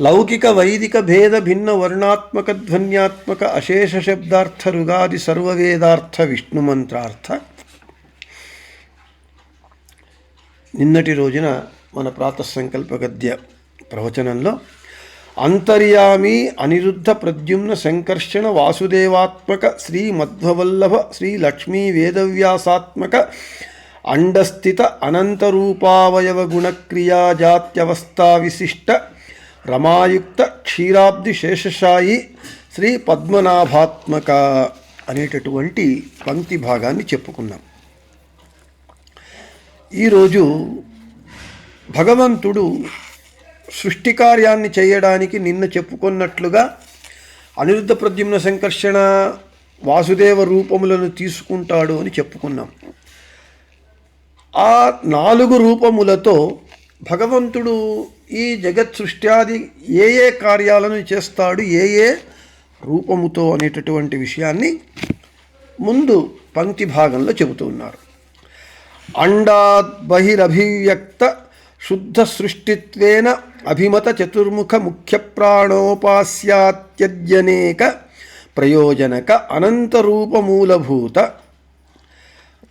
లౌకిక వైదిక భేద భిన్న వర్ణాత్మక ధ్వన్యాత్మక అశేష శబ్దార్థ రుగాది సర్వవేదార్థ విష్ణు మంత్రార్థ. నిన్నటి రోజున మన ప్రాతసంకల్ప గద్య ప్రవచనంలో అంతర్యామి అనిరుద్ధ ప్రద్యుమ్న సంకర్షణ వాసుదేవాత్మక శ్రీ మధ్వవల్లభ శ్రీ లక్ష్మీ వేదవ్యాసాత్మక అండస్థిత అనంతరూపావయవ గుణక్రియా జాత్యవస్థా విశిష్ట రమాయుక్త క్షీరాబ్ది శేషశాయి శ్రీ పద్మనాభాత్మక అనేటటువంటి పంక్తి భాగాన్ని చెప్పుకున్నాం. ఈరోజు భగవంతుడు సృష్టి కార్యాన్ని చేయడానికి నిన్న చెప్పుకున్నట్లుగా అనిరుద్ధ ప్రద్యుమ్న సంకర్షణ వాసుదేవ రూపములను తీసుకుంటాడు అని చెప్పుకున్నాం. ఆ నాలుగు రూపములతో భగవంతుడు ఈ జగత్ సృష్ట్యాది ఏ ఏ కార్యాలను చేస్తాడు ఏ ఏ రూపముతో అనేటటువంటి విషయాన్ని ముందు పంక్తి భాగంలో చెబుతూ ఉన్నారు. అండాద్ బహిరభివ్యక్త శుద్ధ సృష్టిత్వేన అభిమత చతుర్ముఖ ముఖ్య ప్రాణోపాస్యాత్యజ్యనేక ప్రయోజనక అనంతరూపమూలభూత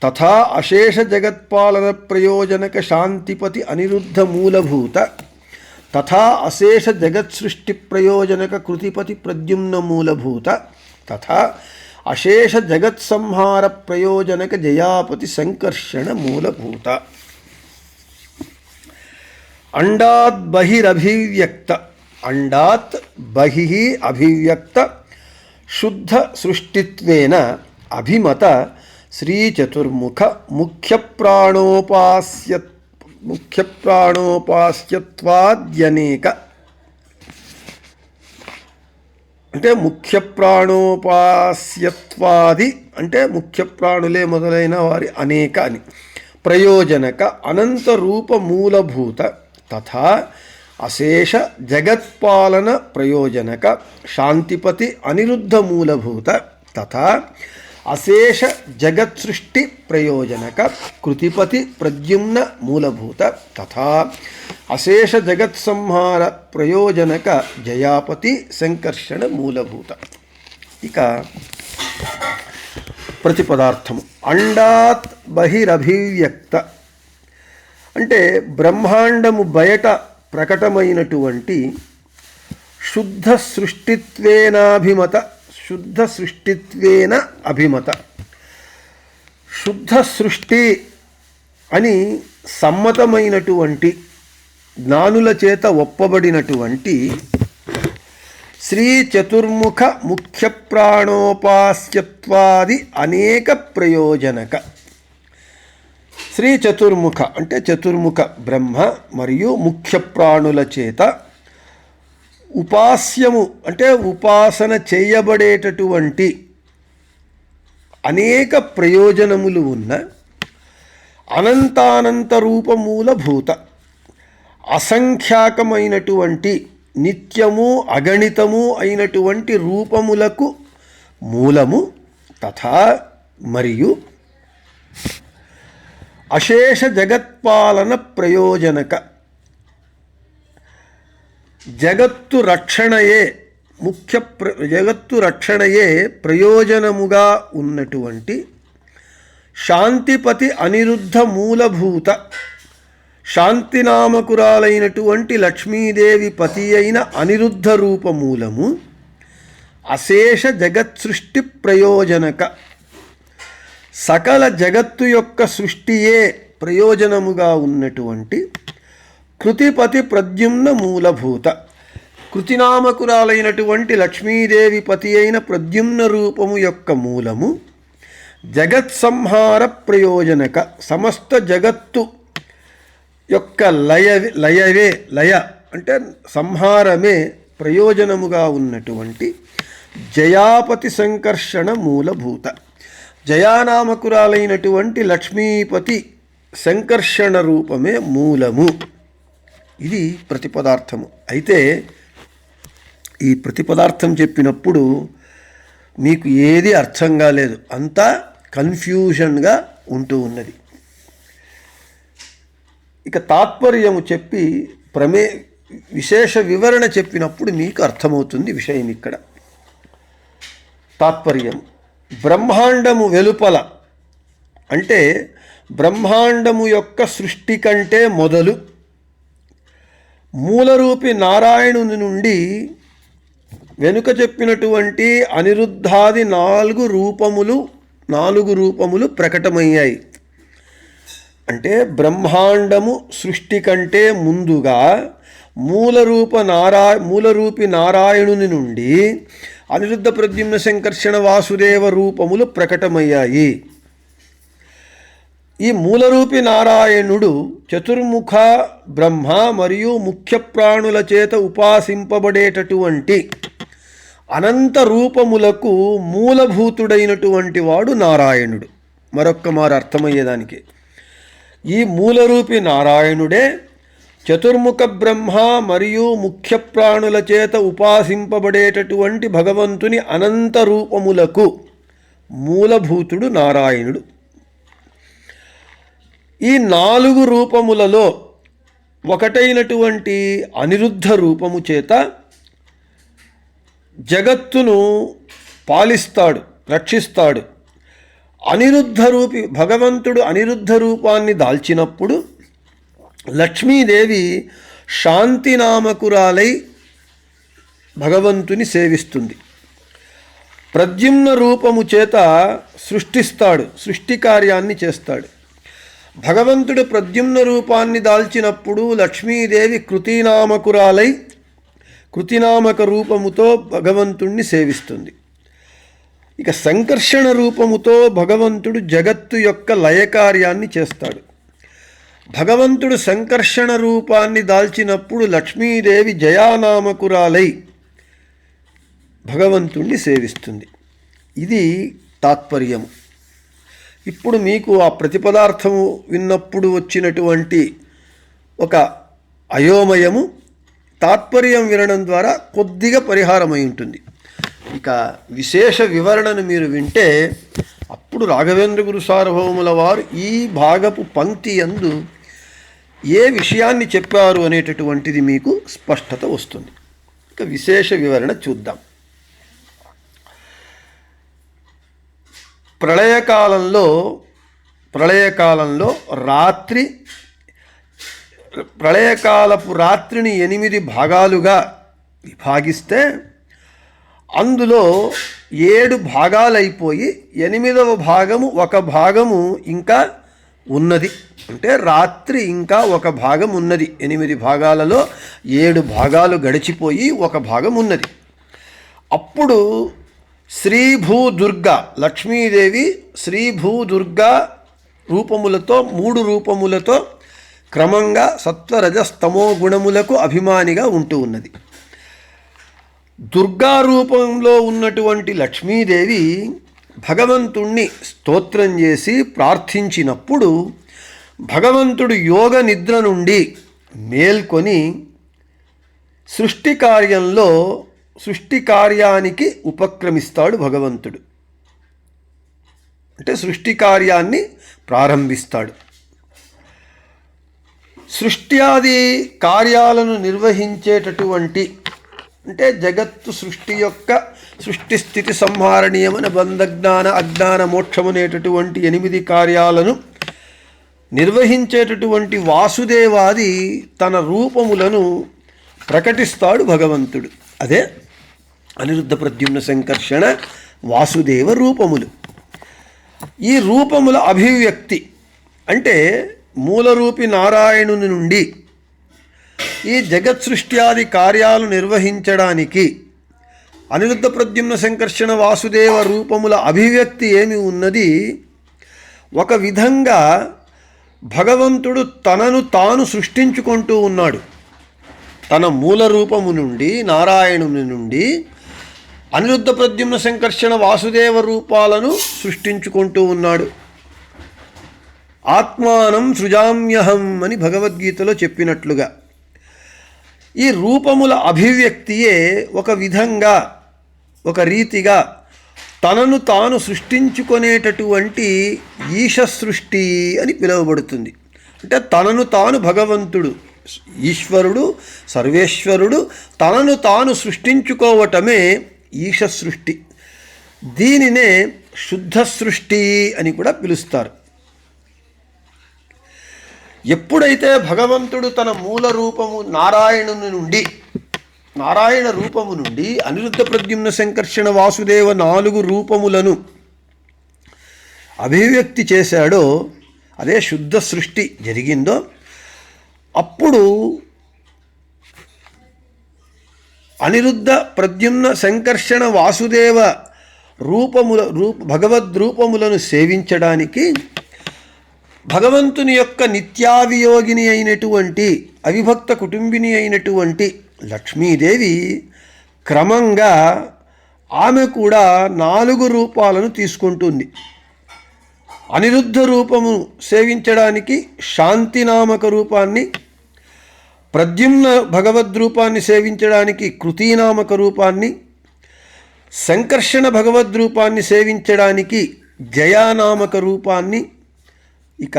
తథా అశేష జగత్పాలన ప్రయోజనక శాంతిపతి అనిరుద్ధ మూలభూత తథా అశేష జగత్సృష్టి ప్రయోజనక కృతిపతి ప్రద్యుమ్న మూలభూత తథా అశేష జగత్సంహార ప్రయోజనక జయాపతి సంకర్షణ మూలభూత అండాత్ బహిరభివ్యక్త అండాత్ బహిః అభివ్యక్త శుద్ధ సృష్టిత్వేన అభిమత శ్రీచతుర్ముఖ ముఖ్య ప్రాణోపాస్య ముఖ్య ప్రాణోపాస్యత్వాద్యనేక అంటే ముఖ్య ప్రాణోపాస్యత్వాది అంటే ముఖ్య ప్రాణులే మొదలైన వారి అనేక అని. ప్రయోజనక అనంత రూప మూలభూత తథా అశేష జగత్పాలన ప్రయోజనక శాంతిపతి అనిరుద్ధ మూలభూత తథా అశేష జగత్సృష్టి ప్రయోజనక కృతిపతి ప్రద్యుమ్న మూలభూత తథా. అశేష జగత్సంహార ప్రయోజనక జయాపతి సంకర్షణ మూలభూత. ఇక ప్రతిపదార్థము. అండాత్ బహిరభివ్యక్త. అంటే బ్రహ్మాండము బయట ప్రకటమైనటువంటి శుద్ధ సృష్టిత్వేనాభిమత శుద్ధ సృష్టిత్వేన అభిమత. శుద్ధ సృష్టి అని సమ్మతమైనటువంటి జ్ఞానుల చేత ఒప్పబడినటువంటి శ్రీ చతుర్ముఖ ముఖ్య ప్రాణోపాస్యత్వాది అనేక ప్రయోజనక. శ్రీ చతుర్ముఖ అంటే చతుర్ముఖ బ్రహ్మ మరియు ముఖ్య ప్రాణుల చేత ఉపాస్యము అంటే ఉపాసన చేయబడేటటువంటి అనేక ప్రయోజనములు ఉన్న అనంతానంత రూపమూలభూత అసంఖ్యాకమైనటువంటి నిత్యము అగణితము అయినటువంటి రూపములకు మూలము తథా మరియు అశేష జగత్పాలన ప్రయోజనక జగత్తు రక్షణయే ముఖ్య ప్ర జగత్తు రక్షణయే ప్రయోజనముగా ఉన్నటువంటి శాంతిపతి అనిరుద్ధ మూలభూత శాంతినామకురాలైనటువంటి లక్ష్మీదేవి పతి అయిన అనిరుద్ధ రూపమూలము అశేష జగత్ సృష్టి ప్రయోజనక. సకల జగత్తు యొక్క సృష్టియే ప్రయోజనముగా ఉన్నటువంటి కృతిపతి ప్రద్యుమ్న మూలభూత. కృతినామకురాలైనటువంటి లక్ష్మీదేవి పతి అయిన ప్రద్యుమ్న రూపము యొక్క మూలము జగత్ సంహార ప్రయోజనక సమస్త జగత్తు యొక్క లయ లయవే లయ అంటే సంహారమే ప్రయోజనముగా ఉన్నటువంటి జయాపతి సంకర్షణ మూలభూత. జయానామకురాలైనటువంటి లక్ష్మీపతి సంకర్షణ రూపమే మూలము. ఇది ప్రతిపదార్థము. అయితే ఈ ప్రతిపదార్థం చెప్పినప్పుడు మీకు ఏది అర్థం కాలేదు అంతా కన్ఫ్యూషన్గా ఉంటూ ఉన్నది. ఇక తాత్పర్యము చెప్పి ప్రమే విశేష వివరణ చెప్పినప్పుడు మీకు అర్థమవుతుంది విషయం ఇక్కడ. తాత్పర్యం. బ్రహ్మాండము వెలుపల. అంటే బ్రహ్మాండము యొక్క సృష్టి కంటే మొదలు మూలరూపి నారాయణుని నుండి వెనుక చెప్పినటువంటి అనిరుద్ధాది నాలుగు రూపములు నాలుగు రూపములు ప్రకటమయ్యాయి. అంటే బ్రహ్మాండము సృష్టి కంటే ముందుగా మూలరూప నారా మూలరూపి నారాయణుని నుండి అనిరుద్ధ ప్రద్యుమ్న సంకర్షణ వాసుదేవ రూపములు ప్రకటమయ్యాయి. ఈ మూలరూపి నారాయణుడు చతుర్ముఖ బ్రహ్మ మరియు ముఖ్య ప్రాణుల చేత ఉపాసింపబడేటటువంటి అనంత రూపములకు మూలభూతుడైనటువంటి వాడు నారాయణుడు. మరొక్క మారు అర్థమయ్యేదానికి. ఈ మూలరూపి నారాయణుడే చతుర్ముఖ బ్రహ్మ మరియు ముఖ్య ప్రాణుల చేత ఉపాసింపబడేటటువంటి భగవంతుని అనంత రూపములకు మూలభూతుడు నారాయణుడు. ఈ నాలుగు రూపములలో ఒకటైనటువంటి అనిరుద్ధ రూపము చేత జగత్తును పాలిస్తాడు రక్షిస్తాడు. అనిరుద్ధ రూపి భగవంతుడు అనిరుద్ధ రూపాన్ని దాల్చినప్పుడు లక్ష్మీదేవి శాంతినామకురాలై భగవంతుని సేవిస్తుంది. ప్రద్యుమ్న రూపము చేత సృష్టిస్తాడు సృష్టి కార్యాన్ని చేస్తాడు. భగవంతుడు ప్రద్యుమ్న రూపాన్ని దాల్చినప్పుడు లక్ష్మీదేవి కృతినామకురాలై కృతినామక రూపముతో భగవంతుణ్ణి సేవిస్తుంది. ఇక సంకర్షణ రూపముతో భగవంతుడు జగత్తు యొక్క లయకార్యాన్ని చేస్తాడు. భగవంతుడు సంకర్షణ రూపాన్ని దాల్చినప్పుడు లక్ష్మీదేవి జయానామకురాలై భగవంతుణ్ణి సేవిస్తుంది. ఇది తాత్పర్యము. ఇప్పుడు మీకు ఆ ప్రతిపదార్థము విన్నప్పుడు వచ్చినటువంటి ఒక అయోమయము తాత్పర్యం వినడం ద్వారా కొద్దిగా పరిహారమై ఉంటుంది. ఇక విశేష వివరణను మీరు వింటే అప్పుడు రాఘవేంద్ర గురు సార్వభౌముల వారు ఈ భాగపు పంక్తి యందు ఏ విషయాన్ని చెప్పారు అనేటటువంటిది మీకు స్పష్టత వస్తుంది. ఇక విశేష వివరణ చూద్దాం. ప్రళయకాలంలో ప్రళయకాలంలో రాత్రి ప్రళయకాలపు రాత్రిని ఎనిమిది భాగాలుగా విభాగిస్తే అందులో ఏడు భాగాలైపోయి ఎనిమిదవ భాగము ఒక భాగము ఇంకా ఉన్నది. అంటే రాత్రి ఇంకా ఒక భాగం ఉన్నది. ఎనిమిది భాగాలలో ఏడు భాగాలు గడిచిపోయి ఒక భాగం ఉన్నది. అప్పుడు శ్రీభూదుర్గ లక్ష్మీదేవి శ్రీభూదుర్గ రూపములతో మూడు రూపములతో క్రమంగా సత్వరజస్తమో గుణములకు అభిమానిగా ఉంటూ ఉన్నది. దుర్గా రూపంలో ఉన్నటువంటి లక్ష్మీదేవి భగవంతుణ్ణి స్తోత్రం చేసి ప్రార్థించినప్పుడు భగవంతుడు యోగ నిద్ర నుండి మేల్కొని సృష్టి కార్యంలో సృష్టి కార్యానికి ఉపక్రమిస్తాడు భగవంతుడు. అంటే సృష్టి కార్యాన్ని ప్రారంభిస్తాడు. సృష్ట్యాది కార్యాలను నిర్వహించేటటువంటి అంటే జగత్తు సృష్టి యొక్క సృష్టి స్థితి సంహారణీయమైన బంధజ్ఞాన అజ్ఞాన మోక్షమనేటటువంటి ఎనిమిది కార్యాలను నిర్వహించేటటువంటి వాసుదేవాది తన రూపములను ప్రకటిస్తాడు భగవంతుడు. అదే అనిరుద్ధ ప్రద్యుమ్న సంకర్షణ వాసుదేవ రూపములు. ఈ రూపముల అభివ్యక్తి అంటే మూలరూపి నారాయణుని నుండి ఈ జగత్ సృష్ట్యాది కార్యాలు నిర్వహించడానికి అనిరుద్ధ ప్రద్యుమ్న సంకర్షణ వాసుదేవ రూపముల అభివ్యక్తి ఏమి ఉన్నది? ఒక విధంగా భగవంతుడు తనను తాను సృష్టించుకుంటూ ఉన్నాడు. తన మూల రూపము నుండి నారాయణుని నుండి అనిరుద్ధ ప్రద్యుమ్న సంకర్షణ వాసుదేవ రూపాలను సృష్టించుకుంటూ ఉన్నాడు. ఆత్మానం సృజామ్యహం అని భగవద్గీతలో చెప్పినట్లుగా. ఈ రూపముల అభివ్యక్తియే ఒక విధంగా ఒక రీతిగా తనను తాను సృష్టించుకునేటటువంటి ఈశ సృష్టి అని పిలువబడుతుంది. అంటే తనను తాను భగవంతుడు ఈశ్వరుడు సర్వేశ్వరుడు తనను తాను సృష్టించుకోవటమే ఈశ సృష్టి దీనినే శుద్ధ సృష్టి అని కూడా పిలుస్తారు. ఎప్పుడైతే భగవంతుడు తన మూల రూపము నారాయణుని నుండి నారాయణ రూపము నుండి అనిరుద్ధ ప్రద్యుమ్న సంకర్షణ వాసుదేవ నాలుగు రూపములను అభివ్యక్తి చేశాడో అదే శుద్ధ సృష్టి జరిగిందో అప్పుడు అనిరుద్ధ ప్రద్యుమ్న సంకర్షణ వాసుదేవ రూపముల రూప భగవద్రూపములను సేవించడానికి భగవంతుని యొక్క నిత్యావియోగిని అయినటువంటి అవిభక్త కుటుంబిని అయినటువంటి లక్ష్మీదేవి క్రమంగా ఆమె కూడా నాలుగు రూపాలను తీసుకుంటుంది అనిరుద్ధ రూపము సేవించడానికి శాంతినామక రూపాన్ని ప్రద్యుమ్న భగవద్రూపాన్ని సేవించడానికి కృతీనామక రూపాన్ని సంకర్షణ భగవద్రూపాన్ని సేవించడానికి జయానామక రూపాన్ని ఇక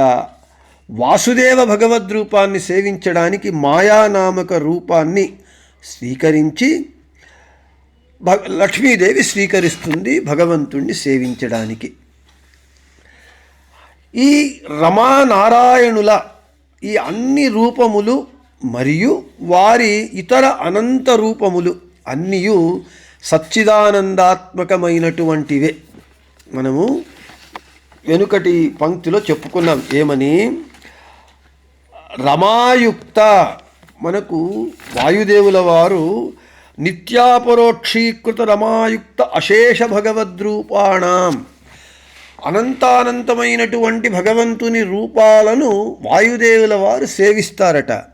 వాసుదేవ భగవద్రూపాన్ని సేవించడానికి మాయానామక రూపాన్ని స్వీకరించి భ లక్ష్మీదేవి స్వీకరిస్తుంది భగవంతుణ్ణి సేవించడానికి. ఈ రమానారాయణుల ఈ అన్ని రూపములు మరియు వారి ఇతర అనంత రూపములు అన్నీయు సచ్చిదానందాత్మకమైనటువంటివే. మనము వెనుకటి పంక్తిలో చెప్పుకున్నాం. ఏమని? రమాయుక్త మనకు వాయుదేవుల వారు నిత్యాపరోక్షీకృత రమాయుక్త అశేష భగవద్రూపాణం. అనంతానంతమైనటువంటి భగవంతుని రూపాలను వాయుదేవుల వారు సేవిస్తారట.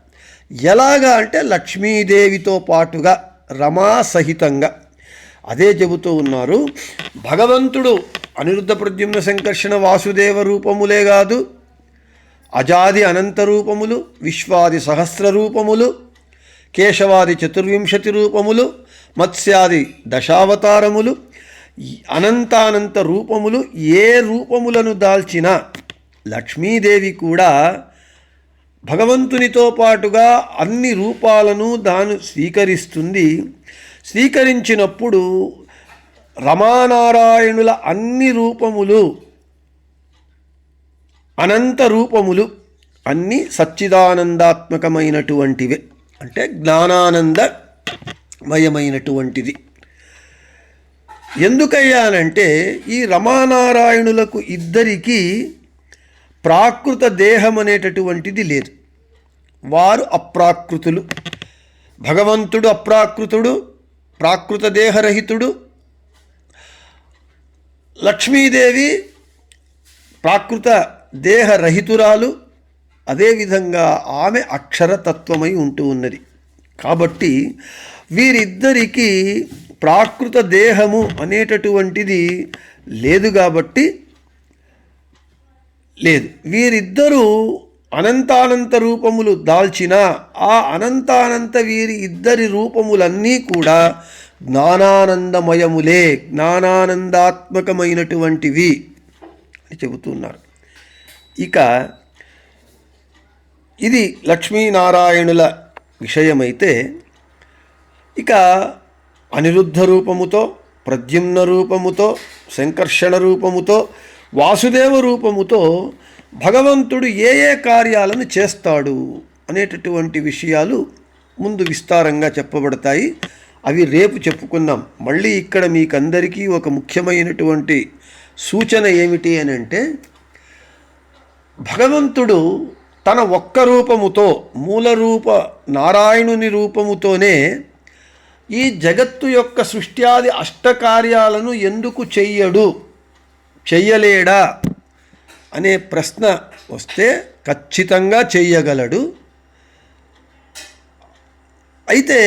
ఎలాగా అంటే లక్ష్మీదేవితో పాటుగా రమా సహితంగా అదే చెబుతూ ఉన్నారు భగవంతుడు అనిరుద్ధ ప్రద్యుమ్న సంకర్షణ వాసుదేవ రూపములే కాదు అజాది అనంత రూపములు విశ్వాది సహస్ర రూపములు కేశవాది చతుర్వింశతి రూపములు మత్స్యాది దశావతారములు అనంతానంత రూపములు ఏ రూపములను దాల్చినా లక్ష్మీదేవి కూడా భగవంతునితో పాటుగా అన్ని రూపాలను దాను స్వీకరిస్తుంది. స్వీకరించినప్పుడు రమానారాయణుల అన్ని రూపములు అనంత రూపములు అన్ని సచ్చిదానందాత్మకమైనటువంటివే. అంటే జ్ఞానానందమయమైనటువంటిది. ఎందుకయ్యానంటే ఈ రమానారాయణులకు ఇద్దరికీ ప్రాకృత దేహం అనేటటువంటిది లేదు. వారు అప్రాకృతులు. భగవంతుడు అప్రాకృతుడు ప్రాకృత దేహరహితుడు. లక్ష్మీదేవి ప్రాకృత దేహరహితురాలు. అదేవిధంగా ఆమె అక్షరతత్వమై ఉంటూ ఉన్నది. కాబట్టి వీరిద్దరికీ ప్రాకృత దేహము అనేటటువంటిది లేదు కాబట్టి లేదు. వీరిద్దరూ అనంతానంత రూపములు దాల్చిన ఆ అనంతానంత వీరి ఇద్దరి రూపములన్నీ కూడా జ్ఞానానందమయములే జ్ఞానానందాత్మకమైనటువంటివి అని చెబుతున్నారు. ఇక ఇది లక్ష్మీనారాయణుల విషయమైతే ఇక అనిరుద్ధ రూపముతో ప్రద్యుమ్న రూపముతో సంకర్షణ రూపముతో వాసుదేవ రూపముతో భగవంతుడు ఏ ఏ కార్యాలను చేస్తాడు అనేటటువంటి విషయాలు ముందు విస్తారంగా చెప్పబడతాయి. అవి రేపు చెప్పుకుందాం. మళ్ళీ ఇక్కడ మీకందరికీ ఒక ముఖ్యమైనటువంటి సూచన ఏమిటి అని అంటే భగవంతుడు తన ఒక్క రూపముతో మూల రూప నారాయణుని రూపముతోనే ఈ జగత్తు యొక్క సృష్ట్యాది అష్టకార్యాలను ఎందుకు చెయ్యడు? చెయ్యలేడా? అనే ప్రశ్న వస్తే ఖచ్చితంగా చెయ్యగలడు. అయితే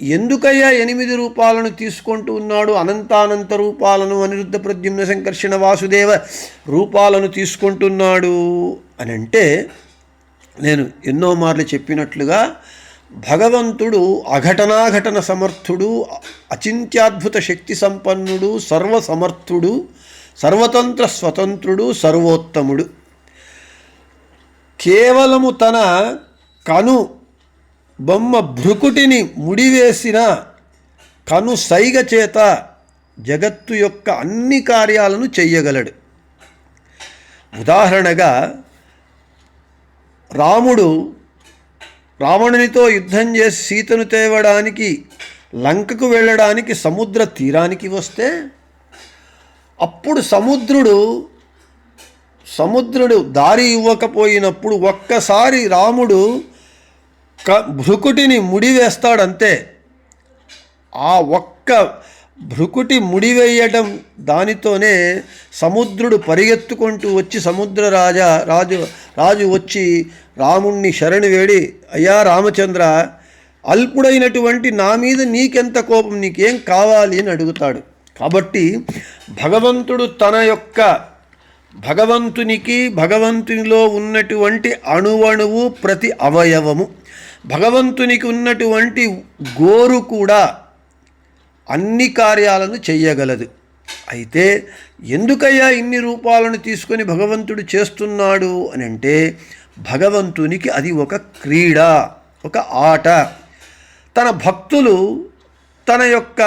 ఎందుకయ్యా ఎనిమిది రూపాలను తీసుకుంటూ ఉన్నాడు? అనంతానంత రూపాలను అనిరుద్ధ ప్రద్యుమ్న సంకర్షణ వాసుదేవ రూపాలను తీసుకుంటున్నాడు అని అంటే నేను ఎన్నో మార్లు చెప్పినట్లుగా భగవంతుడు అఘటనాఘటన సమర్థుడు అచింత్యాద్భుత శక్తి సంపన్నుడు సర్వసమర్థుడు సర్వతంత్ర స్వతంత్రుడు సర్వోత్తముడు. కేవలము తన కను బొమ్మ భృకుటిని ముడివేసిన కను సైగ చేత జగత్తు యొక్క అన్ని కార్యాలను చెయ్యగలడు. ఉదాహరణగా రాముడు రావణునితో యుద్ధం చేసి సీతను తేవడానికి లంకకు వెళ్ళడానికి సముద్ర తీరానికి వస్తే అప్పుడు సముద్రుడు సముద్రుడు దారి ఇవ్వకపోయినప్పుడు ఒక్కసారి రాముడు క భృకుటిని ముడివేస్తాడంతే. ఆ ఒక్క భృకుటి ముడివేయటం దానితోనే సముద్రుడు పరిగెత్తుకుంటూ వచ్చి సముద్ర రాజా రాజు రాజు వచ్చి రాముణ్ణి శరణి వేడి అయ్యా రామచంద్ర అల్పుడైనటువంటి నా మీద నీకెంత కోపం? నీకేం కావాలి? అని అడుగుతాడు. కాబట్టి భగవంతుడు తన యొక్క భగవంతునికి భగవంతునిలో ఉన్నటువంటి అణువణువు ప్రతి అవయవము. భగవంతునికి ఉన్నటువంటి గోరు కూడా అన్ని కార్యాలను చేయగలదు అయితే ఎందుకయ్యా ఇన్ని రూపాలను తీసుకొని భగవంతుడు చేస్తున్నాడు అని అంటే భగవంతునికి అది ఒక క్రీడ ఒక ఆట. తన భక్తులు తన యొక్క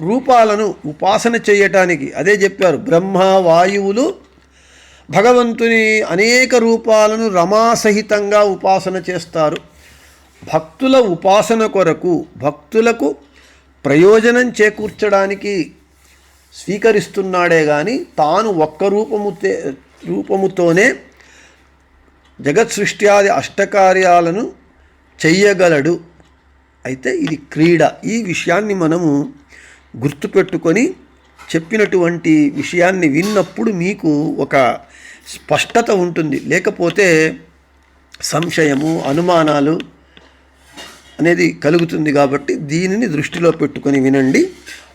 రూపాలను ఉపాసన చేయటానికి. అదే చెప్పారు బ్రహ్మ వాయువులు భగవంతుని అనేక రూపాలను రమాసహితంగా ఉపాసన చేస్తారు. భక్తుల ఉపాసన కొరకు భక్తులకు ప్రయోజనం చేకూర్చడానికి స్వీకరిస్తున్నాడే కానీ తాను ఒక్క రూపము రూపముతోనే జగత్ సృష్ట్యాది అష్టకార్యాలను చెయ్యగలడు. అయితే ఇది క్రీడ. ఈ విషయాన్ని మనము గుర్తుపెట్టుకొని చెప్పినటువంటి విషయాన్ని విన్నప్పుడు మీకు ఒక స్పష్టత ఉంటుంది. లేకపోతే సంశయము అనుమానాలు అనేది కలుగుతుంది కాబట్టి దీనిని దృష్టిలో పెట్టుకొని వినండి.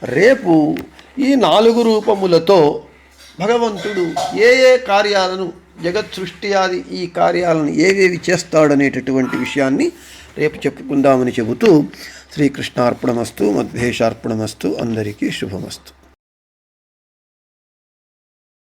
రేపు ఈ నాలుగు రూపములతో భగవంతుడు ఏ ఏ కార్యాలను జగత్ సృష్టి ఆది ఈ కార్యాలను ఏవేవి చేస్తాడనేటటువంటి విషయాన్ని రేపు చెప్పుకుందామని చెబుతూ శ్రీకృష్ణార్పణమస్తు మధ్వేషార్పణమస్తు అందరికీ శుభమస్తు